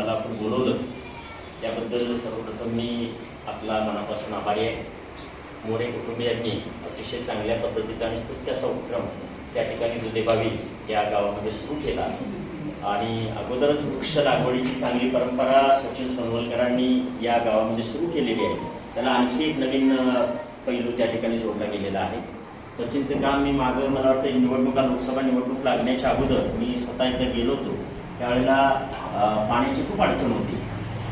मला आपण बोलवलं. त्याबद्दल सर्वप्रथम मी आपला मनापासून आभारी आहे. मोरे कुटुंबियांनी अतिशय चांगल्या पद्धतीचा आणि स्तुत्य उपक्रम त्या ठिकाणी दुधेबावी या गावामध्ये सुरू केला. आणि अगोदरच वृक्ष लागवडीची चांगली परंपरा सचिन सोनवलकरांनी या गावामध्ये सुरू केलेली आहे. त्याला आणखी एक नवीन पैलू त्या ठिकाणी जोडला गेलेला आहे. सचिनचं काम मी मागं मला वाटतं निवडणुका लोकसभा निवडणूक लागण्याच्या अगोदर मी स्वतः एकदा गेलो होतो. त्यावेळेला पाण्याची खूप अडचण होती.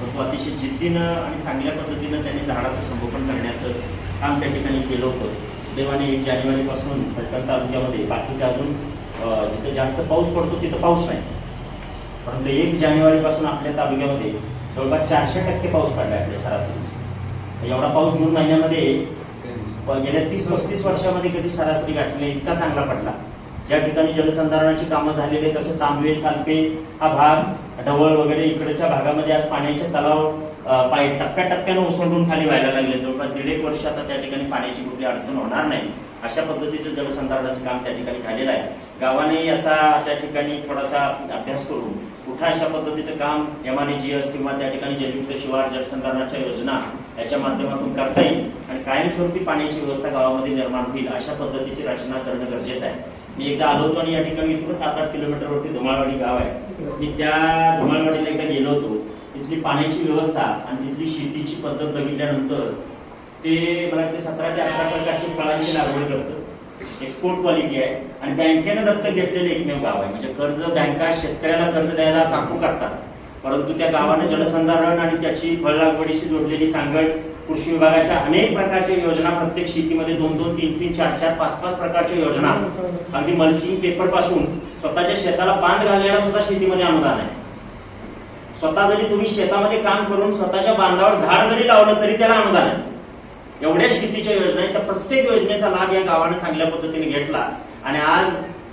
परंतु अतिशय जिद्दीनं आणि चांगल्या पद्धतीनं त्यांनी झाडाचं संगोपन करण्याचं काम त्या ठिकाणी केलं होतं. सुदैवाने एक जानेवारीपासून पलटण तालुक्यामध्ये बाकीच्या अजून जिथं जास्त पाऊस पडतो तिथं पाऊस नाही. परंतु एक जानेवारीपासून आपल्या तालुक्यामध्ये जवळपास चारशे टक्के पाऊस पडला आहे आपल्या सरासरी. एवढा पाऊस जून महिन्यामध्ये गेल्या तीस पस्तीस वर्षामध्ये कधी सरासरी गाठली इतका चांगला पडला. ज्या ठिकाणी जलसंधारणाची कामं झालेली आहेत तसे तांबे सालपे हा भाग ढवळ वगैरे इकडच्या भागामध्ये आज पाण्याचे तलाव पाय टप्प्याटप्प्यानं उसंडून खाली व्हायला लागले. जवळपास दीड एक वर्ष आता त्या ठिकाणी पाण्याची कुठली अडचण होणार नाही. अशा पद्धतीचं जलसंधारणाचं काम त्या ठिकाणी झालेलं आहे. गावाने याचा त्या ठिकाणी थोडासा अभ्यास करून कुठं अशा पद्धतीचं काम एम आर जी एस किंवा त्या ठिकाणी जलयुक्त शिवार जलसंधारणाच्या योजना याच्या माध्यमातून करता येईल आणि कायमस्वरूपी पाण्याची व्यवस्था गावामध्ये निर्माण होईल अशा पद्धतीची रचना करणं गरजेचं आहे. मी एकदा आलो होतो आणि या ठिकाणी इथून सात आठ किलोमीटरवरती धुमाळवाडी गाव आहे. मी त्या धुमाळवाडीला एकदा गेलो होतो. तिथली पाण्याची व्यवस्था आणि तिथली शेतीची पद्धत बघितल्यानंतर ते मला वाटते सतरा ते अठरा प्रकारची फळांची लागवड करतं. एक्सपोर्ट क्वालिटी आहे. आणि बँकेनं दत्तक घेतलेले एकमेव गाव आहे. म्हणजे कर्ज बँका शेतकऱ्याला कर्ज द्यायला काकू करतात. परंतु त्या गावानं जलसंधारण आणि त्याची फळ लागवडीशी जोडलेली सांगड कृषी विभागाच्या अनेक प्रकारच्या योजना प्रत्येक शेतीमध्ये दोन दोन तीन तीन चार चार पाच पाच प्रकारच्या योजना. अगदी मल्चिंग पेपरपासून स्वतःच्या शेताला बांध घालण्याला सुद्धा शेतीमध्ये अनुदान आहे. स्वतः जरी तुम्ही शेतामध्ये काम करून स्वतःच्या बांधावर झाड जरी लावलं तरी त्याला अनुदान आहे. एवढ्या शेतीच्या योजना आहेत. त्या प्रत्येक योजनेचा लाभ या गावानं चांगल्या पद्धतीने घेतला. आणि आज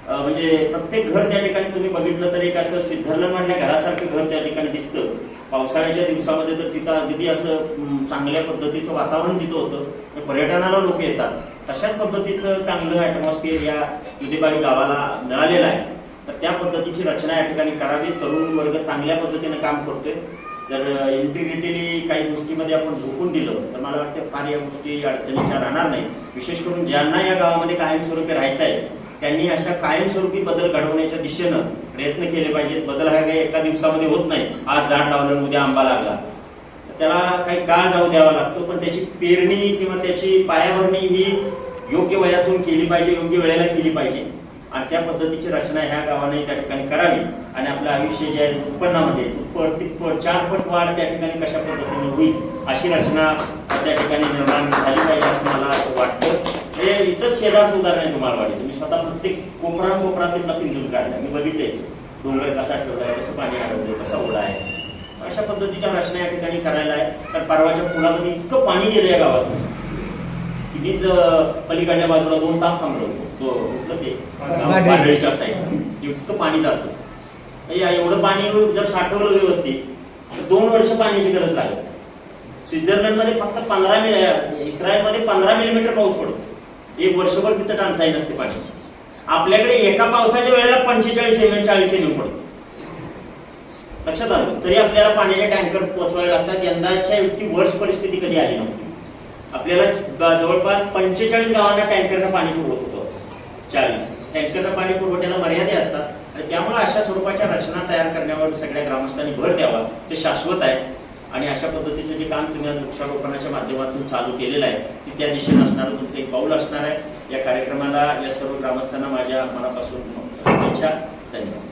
म्हणजे प्रत्येक घर त्या ठिकाणी तुम्ही बघितलं तर एक असं स्वित्झर्लंड मधल्या घरासारखं घर त्या ठिकाणी दिसतं. पावसाळ्याच्या दिवसामध्ये तर तिथं अगदी असं चांगल्या पद्धतीचं वातावरण तिथं होतं. पर्यटनाला लोक येतात. तशाच पद्धतीचं चांगलं ॲटमॉस्फिअर या युधेबाई गावाला मिळालेलं आहे. तर त्या पद्धतीची रचना या ठिकाणी करावी. तरुण वर्ग चांगल्या पद्धतीने काम करतोय. जर इंटिग्रिटीली काही गोष्टीमध्ये आपण झोकून दिलं तर मला वाटतं फार या गोष्टी अडचणीच्या राहणार नाही विशेष करून ज्यांना या गावामध्ये कायमस्वरूपी राहायचं आहे त्यांनी अशा कायमस्वरूपी बदल घडवण्याच्या दिशेनं प्रयत्न केले पाहिजेत. बदल हा काही एका दिवसामध्ये होत नाही. आज झाड लावलं उद्या आंबा लागला. त्याला काही काळ जाऊ द्यावा लागतो पण त्याची पेरणी किंवा त्याची पायाभरणी ही योग्य वयातून केली पाहिजे योग्य वेळेला केली पाहिजे. आणि त्या पद्धतीची रचना ह्या गावाने त्या ठिकाणी करावी. आणि आपलं आयुष्य जे आहे उत्पन्नामध्ये दुप्पट तिप्पट चारपट वाढ त्या ठिकाणी कशा पद्धतीने होईल अशी रचना त्या ठिकाणी निर्माण झाली पाहिजे असं मला वाटतं. हे इथंच शेजार सुधारणा आहे तुम्हाला मी स्वतः प्रत्येक कोपरा कोपरातील पिंजून काढलं. मी बघितले डोंगर कसा ठेवलाय कसं पाणी अडवलंय कसा ओढा आहे. अशा पद्धतीच्या रचना या ठिकाणी करायला आहे. तर परवाच्या पुलामध्ये इतकं पाणी गेलं या गावात वीज पलीकडल्या बाजूला दोन तास थांबलो तो कुठलं ते गाडी. बारळीच्या साईड इतकं पाणी जातं. म्हणजे एवढं पाणी जर साठवलं व्यवस्थित तर दोन वर्ष पाण्याची गरज लागत स्वित्झर्लंडमध्ये फक्त पंधरा मिली इस्रायलमध्ये पंधरा मिलीमीटर पाऊस पडतो. एक वर्षभर तिथं टंचाई नसते पाण्याची. आपल्याकडे एका पावसाच्या वेळेला पंचेचाळीस एम एम चाळीस एम एम पडतो. लक्षात आलं? तरी आपल्याला पाण्याचे टँकर पोचवावे लागतात. यंदाच्या इतकी वर्ष परिस्थिती कधी आली नव्हती. आपल्याला जवळपास पंचेचाळीस गावांना टँकरनं पाणी पुरवत होतं. चाळीस. टँकरनं पाणी पुरवठ्याला मर्यादे असतात. आणि त्यामुळे अशा स्वरूपाच्या रचना तयार करण्यावर सगळ्या ग्रामस्थांनी भर द्यावा. ते शाश्वत आहे. आणि अशा पद्धतीचं जे काम तुम्ही आज वृक्षारोपणाच्या माध्यमातून चालू केलेलं आहे ते त्या दिशेनं असणारं तुमचं एक पाऊल असणार आहे. या कार्यक्रमाला या सर्व ग्रामस्थांना माझ्या मनापासून शुभेच्छा. धन्यवाद.